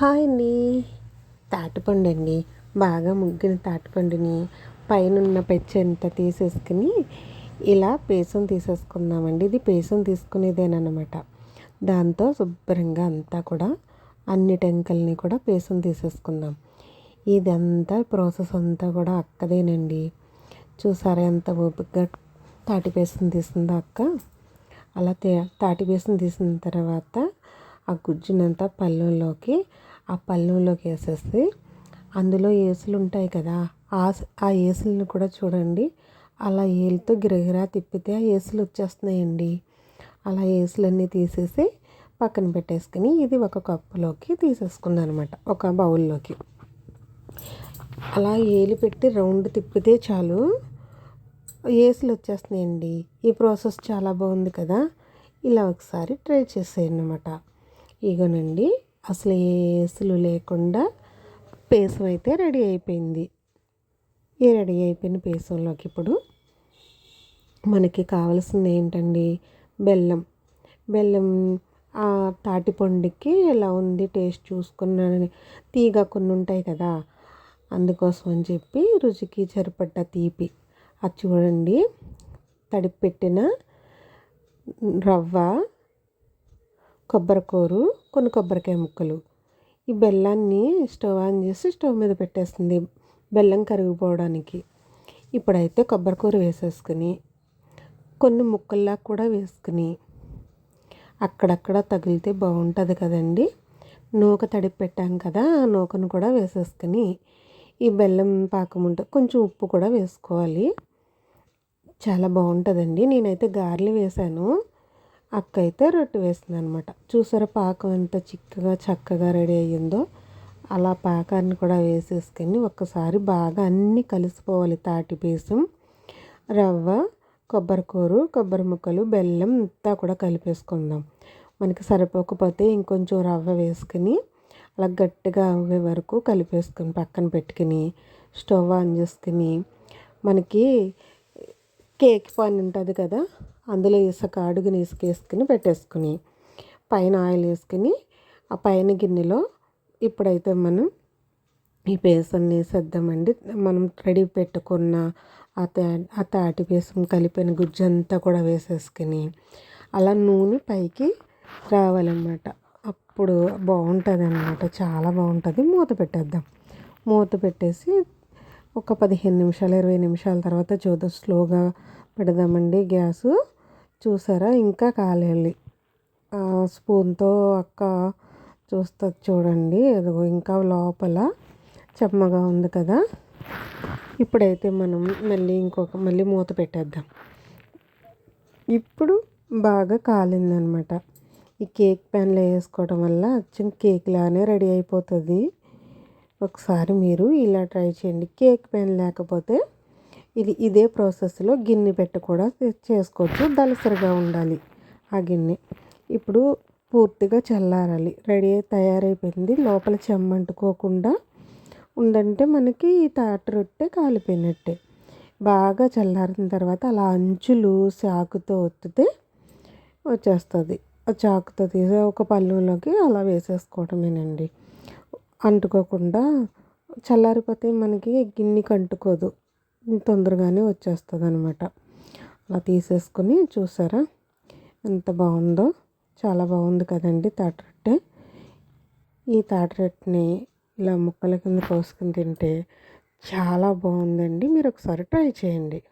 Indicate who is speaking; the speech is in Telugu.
Speaker 1: హాయ్ అండి. తాటిపండు అండి బాగా ముగ్గిన తాటిపండుని పైన ఉన్న పెచ్చంతా తీసేసుకుని ఇలా పేసం తీసేసుకుందామండి. ఇది పేసం తీసుకునేదేనమాట దాంతో శుభ్రంగా అంతా కూడా అన్ని టెంకల్ని కూడా పేసం తీసేసుకుందాం. ఇదంతా ప్రాసెస్ అంతా కూడా అక్కదేనండి. చూసారా ఎంత ఓపికగా తాటి పేసం తీసిందో అక్క? అలా తాటి పేసం తీసిన తర్వాత ఆ గుజ్జునంతా పళ్ళెంలోకి ఆ పళ్ళులోకి వేసేస్తే అందులో ఏసులు ఉంటాయి కదా ఆ ఆ ఏసులను కూడా చూడండి. అలా ఏలుతో గిరగిరా తిప్పితే ఆ ఏసులు వచ్చేస్తున్నాయండి. అలా ఏసులన్నీ తీసేసి పక్కన పెట్టేసుకుని ఇది ఒక కప్పులోకి తీసేసుకున్నాను అనమాట ఒక బౌల్లోకి. అలా ఏలి పెట్టి రౌండ్ తిప్పితే చాలు ఏసులు వచ్చేస్తున్నాయండి. ఈ ప్రాసెస్ చాలా బాగుంది కదా ఇలా ఒకసారి ట్రై చేసేయనమాట ఇగోనండి. అసలు ఏసులు లేకుండా పేసం అయితే రెడీ అయిపోయింది. ఈ రెడీ అయిపోయిన పేసంలోకి ఇప్పుడు మనకి కావాల్సింది ఏంటండి? బెల్లం. బెల్లం ఆ తాటిపండుకి ఎలా ఉంది? టేస్ట్ చూసుకున్నానని. తీగ కొన్ని ఉంటాయి కదా అందుకోసం అని చెప్పి రుచికి సరిపడ్డ తీపి. అది చూడండి. తడిపెట్టిన రవ్వ కొబ్బరికూరు కొన్ని కొబ్బరికాయ ముక్కలు. ఈ బెల్లాన్ని స్టవ్ ఆన్ చేసి స్టవ్ మీద పెట్టేస్తుంది బెల్లం కరిగిపోవడానికి. ఇప్పుడైతే కొబ్బరికూర వేసేసుకుని కొన్ని ముక్కల్లా కూడా వేసుకుని అక్కడక్కడ తగిలితే బాగుంటుంది కదండి. నూక తడిపి పెట్టాం కదా ఆ నూకను కూడా వేసేసుకుని ఈ బెల్లం పాకం ఉంటుంది కొంచెం ఉప్పు కూడా వేసుకోవాలి. చాలా బాగుంటుందండి. నేనైతే గారెలు వేశాను అక్క అయితే రొట్టె వేస్తుంది అనమాట చూసారా పాకం ఎంత చిక్కగా చక్కగా రెడీ అయ్యిందో? అలా పాకాన్ని కూడా వేసేసుకొని ఒక్కసారి బాగా అన్నీ కలిసిపోవాలి. తాటి బేసం రవ్వ కొబ్బరికూరు కొబ్బరి ముక్కలు బెల్లం అంతా కూడా కలిపేసుకుందాం. మనకి సరిపోకపోతే ఇంకొంచెం రవ్వ వేసుకుని అలా గట్టిగా అవ్వే వరకు కలిపేసుకుని పక్కన పెట్టుకుని స్టవ్ ఆన్ చేసుకుని మనకి కేక్ పాన్ ఉంటుంది కదా? అందులో ఇసుక అడుగుని ఇసుక వేసుకుని పెట్టేసుకుని పైన ఆయిల్ వేసుకుని ఆ పైన గిన్నెలో ఇప్పుడైతే మనం ఈ పేసన్ని వేసేద్దామండి మనం రెడీ పెట్టుకున్న ఆ తా ఆ తాటి బేసం కలిపిన గుజ్జు అంతా కూడా వేసేసుకుని అలా నూనె పైకి రావాలన్నమాట. అప్పుడు బాగుంటుంది అనమాట చాలా బాగుంటుంది. మూత పెట్టేద్దాం. మూత పెట్టేసి ఒక పదిహేను నిమిషాలు ఇరవై నిమిషాల తర్వాత చూద్దాం. స్లోగా పెడదామండి గ్యాసు. చూసారా? ఇంకా కాలేదు స్పూన్తో అక్క చూస్తుంది చూడండి. అదిగో ఇంకా లోపల చెమ్మగా ఉంది కదా. ఇప్పుడైతే మనం మళ్ళీ ఇంకొక మళ్ళీ మూత పెట్టేద్దాం. ఇప్పుడు బాగా కాలిందనమాట. ఈ కేక్ ప్యాన్లో వేసుకోవడం వల్ల అచ్చం కేక్ లానే రెడీ అయిపోతుంది. ఒకసారి మీరు ఇలా ట్రై చేయండి. కేక్ ప్యాన్ లేకపోతే ఇది ఇదే ప్రాసెస్లో గిన్నె పెట్టి కూడా చేసుకోవచ్చు. దలసరిగా ఉండాలి ఆ గిన్నె. ఇప్పుడు పూర్తిగా చల్లారాలి. రెడీ అయి తయారైపోయింది. లోపల చెమ్మంటుకోకుండా ఉందంటే మనకి ఈ తాటి రొట్టె కాలిపోయినట్టే. బాగా చల్లారిన తర్వాత అలా అంచులు చాకుతో ఒత్తితే వచ్చేస్తుంది. ఆ చాకుతో తీసి ఒక పళ్ళులోకి అలా వేసేసుకోవటమేనండి. అంటుకోకుండా చల్లారిపోతే మనకి గిన్నెకి అంటుకోదు. తొందరగానే వచ్చేస్తుంది అనమాట అలా తీసేసుకొని చూసారా? ఎంత బాగుందో. చాలా బాగుంది కదండి తాటరొట్టె ఈ తాటరొట్టెని ఇలా ముక్కల కింద కోసుకుని తింటే చాలా బాగుందండి. మీరు ఒకసారి ట్రై చేయండి.